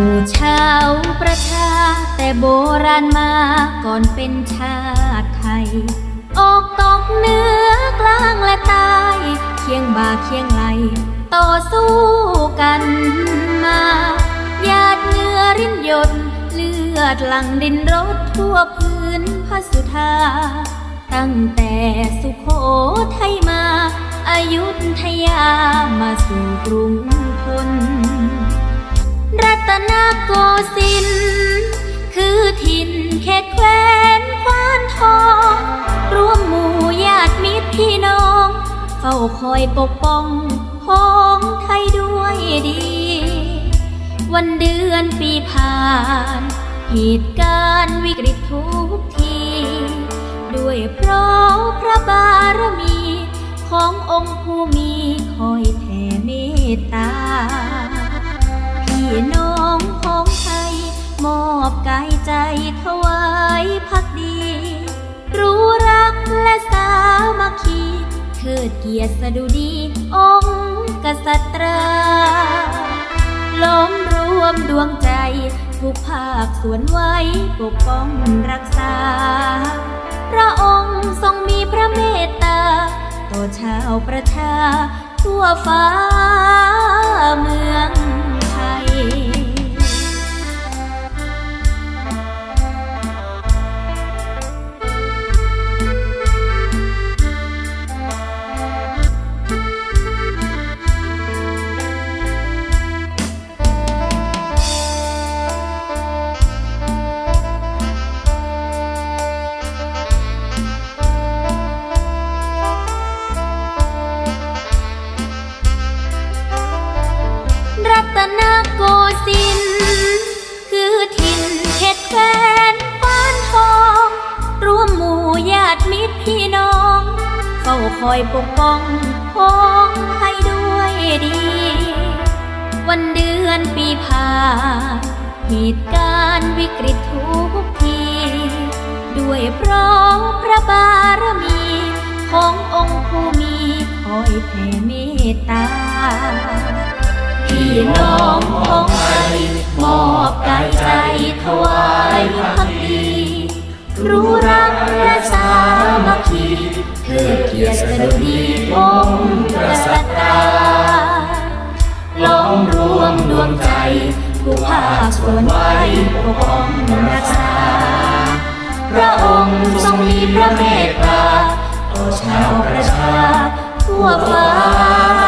ู่ชาวประชา แต่โบราณมาก่อนเป็นชาติไทย ออกตกเนื้อกลางและใต้เคียงบ่าเคียงไหล ต่อสู้กันมาหยาดเหงื่อรินหยดเลือดหลังดินรดทั่วพื้นพระสุธา ตั้งแต่สุโขทัยมาอายุทยามาสู่กรุงธนรั ตนโกสินคือถิ่นเขตแคว้นควานทองรวมหมู่ญาติมิตรพี่น้อง เฝ้าคอยปกป้องพ้องไทยด้วยดี วันเดือนปีผ่าน เหตุการณ์วิกฤตทุกที ด้วยเพราะพระบารมี ขององค์ผู้มีคอยแผ่เมตตา ถวายพักดี รู้รักและสามัคคีเทิดเกียรติสดุดี องค์กษัตราล้อมรวมดวงใจ ทุกภาคส่วนไว้ปกป้องรักษา พระองค์ทรงมีพระเมตตา ต่อชาวประชา ทั่วฟ้าเมือง คอยปกป้องพ้องให้ด้วยดี วันเดือนปีผ่านเหตุการณ์วิกฤตทุกที ด้วยเพราะพระบารมี ขององค์ผู้มีคอยแผ่เมตตาพี่น้องของไทยมอบกายใจถ ระองค์ทรงมีพระเมตตาต่อชาวประชาทั่วฟ้า